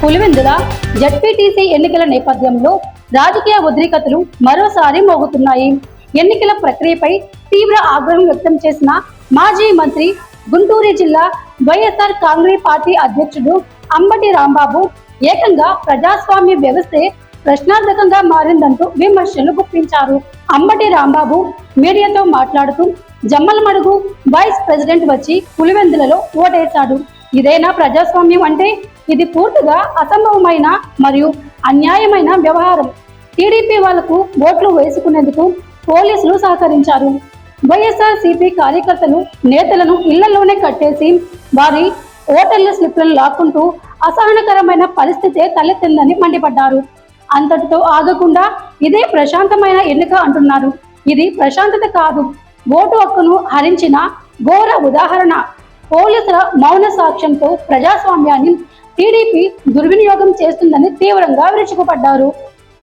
Pulivendula ZPTC ఎన్నికల నేపథ్యంలో రాజకీయ ఉద్రిక్తతలు మరోసారి మోగుతున్నాయి. ఎన్నికల ప్రక్రియపై తీవ్ర ఆగ్రహం వ్యక్తం చేసిన మాజీ మంత్రి గుంటూరు జిల్లా వైఎస్ఆర్ కాంగ్రెస్ పార్టీ అధ్యక్షుడు అంబటి రాంబాబు ఏకంగా ప్రజాస్వామ్య వ్యవస్థే ప్రశ్నార్థకంగా మారిందంటూ విమర్శలు గుప్పించారు. అంబటి రాంబాబు మీడియాతో మాట్లాడుతూ జమ్మలమడుగు వైస్ ప్రెసిడెంట్ వచ్చి పులివెందులలో ఓటేశాడు. ఇదేనా ప్రజాస్వామ్యం అంటే? ఇది పూర్తిగా అసంభవమైన మరియు అన్యాయమైన వ్యవహారం. టీడీపీ వాళ్ళకు ఓట్లు వేసుకునేందుకు పోలీసులు సహకరించారు. వైఎస్ఆర్ సిపి కార్యకర్తలు నేతలను ఇళ్ళలోనే కట్టేసి వారి ఓటర్ల స్లిప్లను లాక్కుంటూ అసహనకరమైన పరిస్థితే తలెత్తిందని మండిపడ్డారు. అంతటితో ఆగకుండా ఇదే ప్రశాంతమైన ఎన్నిక అంటున్నారు. ఇది ప్రశాంతత కాదు. ఓటు హక్కును హరించిన ఘోర ఉదాహరణ. పోలీసుల మౌన సాక్ష్యంతో ప్రజాస్వామ్యాన్ని టీడీపీ దుర్వినియోగం చేస్తుందని తీవ్రంగా విరుచుకుపడ్డారు.